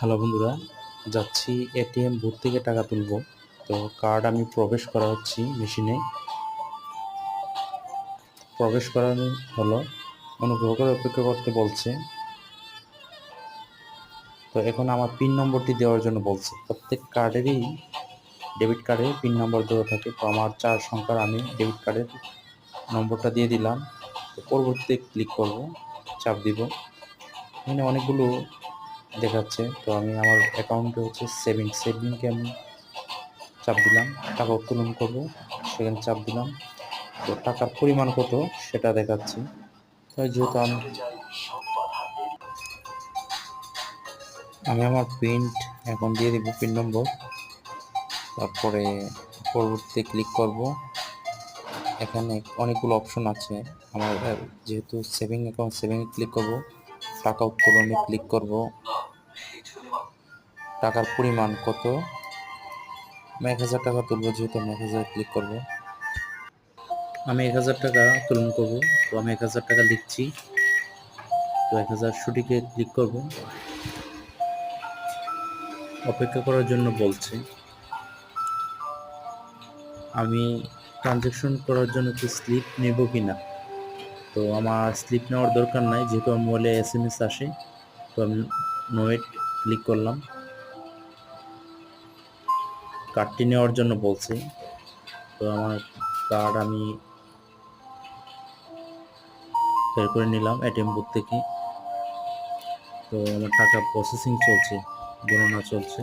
Hello বন্ধুরা, যাচ্ছি ATM booth থেকে টাকা তুলব। তো কার্ড আমি প্রবেশ করা হচ্ছি মেশিনে প্রবেশ করানো হলো অনুগ্রহ করে অপেক্ষা করতে বলছে। তো এখন আমার পিন নম্বরটি দেওয়ার জন্য বলছে। প্রত্যেক কার্ডেরই ডেবিট কার্ডে পিন নম্বর দেওয়া থাকে। তো আমার চার সংখ্যার আমি ডেবিট কার্ডের নম্বরটা দিয়ে দিলাম। তো পরবর্তীতে ক্লিক করব, চাপ দিব। এখানে অনেকগুলো দেখাচ্ছে। তো আমি আমার অ্যাকাউন্টে হচ্ছে সেভিং সেভিংকে আমি চাপ দিলাম। টাকা উত্তোলন করব, সেখানে চাপ দিলাম। তো টাকার পরিমাণ কত সেটা দেখাচ্ছি। তো যেহেতু আমি আমি আমার প্রিন্ট এখন দিয়ে দিব পিন নম্বর তারপরে পরবর্তীতে ক্লিক করব। এখানে অনেকগুলো অপশন আছে। আমার, যেহেতু সেভিং অ্যাকাউন্ট সেভিংয়ে ক্লিক করব। টাকা উত্তোলনে ক্লিক করব। টাকার পরিমাণ কত? আমি এক হাজার টাকা তুলবো, যেহেতু আমি এক হাজার ক্লিক করব। আমি এক হাজার টাকা তুলন করব, তো আমি এক হাজার টাকা লিখছি। তো এক হাজার সঠিকে ক্লিক করব। অপেক্ষা করার জন্য বলছে, আমি ট্রানজ্যাকশন করার জন্য কি স্লিপ নেব কি না তো আমার স্লিপ নেওয়ার দরকার নাই, যেহেতু আমার মোবাইলে এস এম এস আসে, তো আমি নোয়েট ক্লিক করলাম। কার্ডটি নেওয়ার জন্য বলছি। তো আমার কার্ড আমি বের করে নিলাম এটিএম বুথ থেকে। তো আমার টাকা প্রসেসিং চলছে, গণনা চলছে।